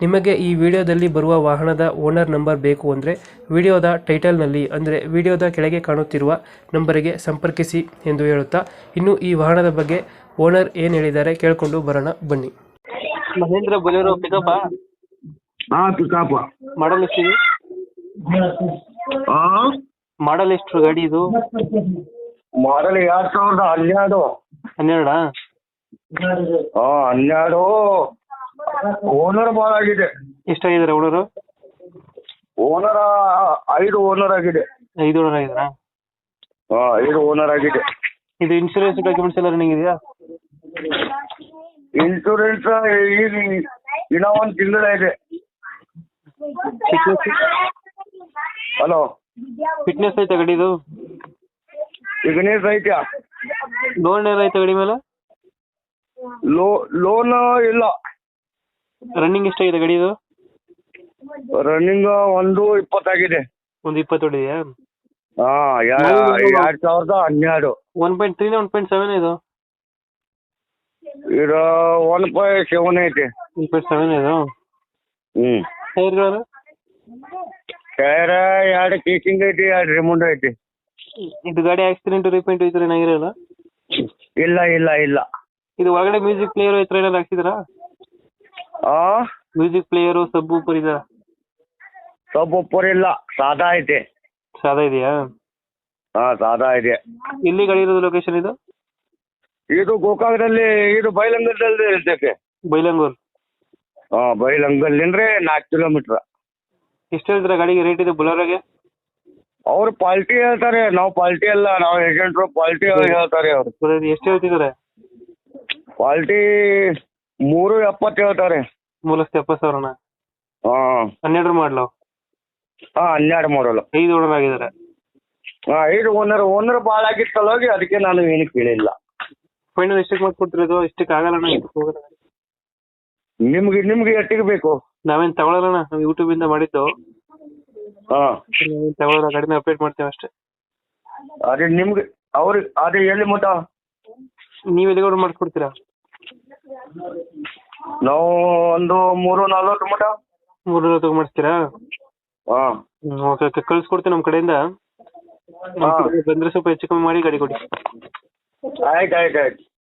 ನಿಮಗೆ ಈ ವಿಡಿಯೋದಲ್ಲಿ ಬರುವ ವಾಹನದ ಓನರ್ ನಂಬರ್ ಬೇಕು ಅಂದರೆ ವಿಡಿಯೋದ ಟೈಟಲ್ನಲ್ಲಿ ಅಂದರೆ ವಿಡಿಯೋದ ಕೆಳಗೆ ಕಾಣುತ್ತಿರುವ ನಂಬರಿಗೆ ಸಂಪರ್ಕಿಸಿ ಎಂದು ಹೇಳುತ್ತಾ ಇನ್ನು ಈ ವಾಹನದ ಬಗ್ಗೆ ಓನರ್ ಏನು ಹೇಳಿದ್ದಾರೆ ಕೇಳಿಕೊಂಡು ಬರೋಣ ಬನ್ನಿ. ಮಹೇಂದ್ರ ಬೊಲೆರೋ ಪಿಕಪ್ ಹಾ ಪಿಕಪ್ ಮಾಡಲ್ ಎಷ್ಟಿದೆ? ಮಾಡಲ್ ಎಷ್ಟು ಗಾಡಿ ಇದು? ಮಾಡಲ್ ಎರಡ್ ಸಾವಿರದ ಹನ್ನೆರಡು. ಹನ್ನೆರಡಾ? ಹಾ ಹನ್ನೆರಡು. ಓನರ್ ಭಾಳ ಆಗಿದೆ. ಎಷ್ಟಾಗಿದ್ದಾರೆ ಹುಡುಗರು ಓನರ್ ಐದು ಓನರ್ ಆಗಿದೆ. ಐದು ಓನರ್ ಆಗಿದ್ದಾರಾ? ಹಾ ಐದು ಓನರ್ ಆಗಿದೆ. ಇದು ಇನ್ಶೂರೆನ್ಸ್ ಡಾಕ್ಯುಮೆಂಟ್ಸ್ ಎಲ್ಲ ರನ್ನಿಂಗ್ ಇದೆಯಾ? ಇನ್ಶೂರೆನ್ಸ್ ಈಗ ಇನ್ನ ಒಂದ್ ತಿಂಗಳ ಇದೆ. ಹಲೋ ಫಿಟ್ನೆಸ್ ಐತೆ ಗಾಡಿದು? ಫಿಟ್ನೆಸ್ ಐತ್ಯಾ? ಲೋನ್ ಏನಾರ ಐತೆ ಗಾಡಿ ಮೇಲೆ? ಲೋ ಲೋನ್ ಇಲ್ಲ. ರನ್ನಿಂಗ್ ಎಷ್ಟಾಗಿದೆ ಗಾಡಿದು? ರನ್ನಿಂಗ್ ಒಂದು ಇಪ್ಪತ್ತಾಗಿದೆ. ಒಂದು ಇಪ್ಪತ್ತು ಹೊಡಿದೆಯಾ? ಹಾ ಎರಡ್ ಸಾವಿರದ ಹನ್ನೆರಡು. ಒನ್ ಪಾಯಿಂಟ್ ತ್ರೀನ ಒನ್ ಪಾಯಿಂಟ್ ಸೆವೆನ್ ಇದು? ಇದು ಒನ್ ಪಾಯಿಂಟ್ ಸೆವೆನ್ ಐತಿ. ಒನ್ ಪಾಯಿಂಟ್ ಸೆವೆನ್ ಇದು? ಹ್ಮ್. ಟೈರ್ಗಳು? ಟೈರ್ ಎರಡು ಕೀಕಿಂಗ್ ಐತಿ ಎರಡು ರಿಮೋಂಡ್ ಐತಿ. ಇದು ಗಾಡಿ ಆಕ್ಸಿಡೆಂಟ್ ರಿಪೇಂಟ್ ಐತ್ರಿ ಏನಾಗಿರಲ್ಲ? ಇಲ್ಲ ಇಲ್ಲ ಇಲ್ಲ. ಇದು ಒಳಗಡೆ ಮ್ಯೂಸಿಕ್ ಪ್ಲೇಯರ್ ಐತ್ರಿ ಏನಾದ್ರು ಹಾಕ್ಸಿದ್ರಾ? ಆ? ಮ್ಯೂಸಿಕ್ ಪ್ಲೇಯರು ಸಬ್ ಊಪರ್ ಇದೆ? ಸಬ್ ಒಪ್ಪರ್ ಇಲ್ಲ ಸಾದಾ ಐತೆ ಸಾದಾ ಇದೆಯಾ? ಹಾ ಸಾದಾ ಇದೆ. ಇಲ್ಲಿ ಗಾಡಿ ಇರೋದು ಲೊಕೇಶನ್ ಇದು? ಇದು ಗೋಕಾಕದಲ್ಲಿ ಇದು ಬೈಲಂಗಲ್ದಲ್ಲಿ ಇರ್ತೈತೆ. ಬೈಲಂಗೂರ್ ಹಾ ಬೈಲಂಗಲ್ಲಿಂದ್ರೆ ನಾಲ್ಕು ಕಿಲೋಮೀಟರ್ ಎಷ್ಟು ಹೇಳ್ತೀರಾ ಗಾಡಿಗೆ ರೇಟ್ ಇದೆ ಬುಲೋರಾಗೆ? ಅವ್ರು ಪಾಲ್ಟಿ ಹೇಳ್ತಾರೆ ನಾವು ಪಾಲ್ಟಿ ಅಲ್ಲ ನಾವು ಏಜೆಂಟ್ರು ಪಾಲ್ಟಿ ಹೇಳ್ತಾರೆ ಅವ್ರು. ಎಷ್ಟು ಹೇಳ್ತಿದ್ದಾರೆ? ಪಾಲ್ಟಿ ಮೂರು ಎಪ್ಪತ್ತು ಹೇಳ್ತಾರೆ. ಮೂರು ಲಕ್ಷದ ಎಪ್ಪತ್ತು ಸಾವಿರನ? ಹಾ. ಹನ್ನೆರಡು ಮಾಡಲು? ಹಾ ಹನ್ನೆರಡು ಮಾಡಲು. ಐದು ಓನರ್ ಆಗಿದ್ದಾರೆ ಹಾ ಐದು ಓನರ್ ಓನರ್ ಭಾಳ ಆಗಿತ್ತಲ್ಲೋಗಿ ಅದಕ್ಕೆ ನಾನು ಏನು ಕೇಳಿಲ್ಲ. ಫೈನಲ್ ಎಷ್ಟಕ್ಕೆ ಮಾಡ್ಕೊಡ್ತಿರೋದು ಇಷ್ಟಕ್ಕೆ ಆಗಲ್ಲ ಅಣ್ಣ ಇದಕ್ಕೆ ಹೋಗೋಣ ನಿಮ್ಗೆ ನಿಮ್ಗೆ ಎಷ್ಟಿಗೆ ಬೇಕು? ನಾವೇನ್ ತಗೊಳಲ್ಲ ನಾವು ಯೂಟ್ಯೂಬ್ ಇಂದ ಮಾಡಿದ್ದು. ಹಾ. ನಾವೇನ್ ಕಡಿಮೆ ಅಪ್ಡೇಟ್ ಮಾಡ್ತೇವೆ ಅಷ್ಟೇ. ಅದೇ ನಿಮ್ಗೆ ಅವ್ರಿಗೆ ಅದೇ ಎಲ್ಲಿ ಮಟ ನೀವ್ ಎಲ್ಲಿಗೋಡು ಮಾಡ್ಕೊಡ್ತೀರಾ? ನಾವು ಒಂದು ಮೂರು ನಲ್ವತ್ತು ಮಟ ಮೂರು ನಲ್ವತ್ತು ಮಾಡಿಸ್ತೀರಾ ಹಾ. ಓಕೆ ಓಕೆ ಕಳ್ಸ್ಕೊಡ್ತೀನಿ ನಮ್ಮ ಕಡೆಯಿಂದ. ಹಾ. ಬಂದ್ರೆ ಸ್ವಲ್ಪ ಹೆಚ್ಚು ಕಮ್ಮಿ ಮಾಡಿ ಗಾಡಿ ಕೊಡಿ. ಆಯ್ತು ಆಯ್ತು ಆಯ್ತು.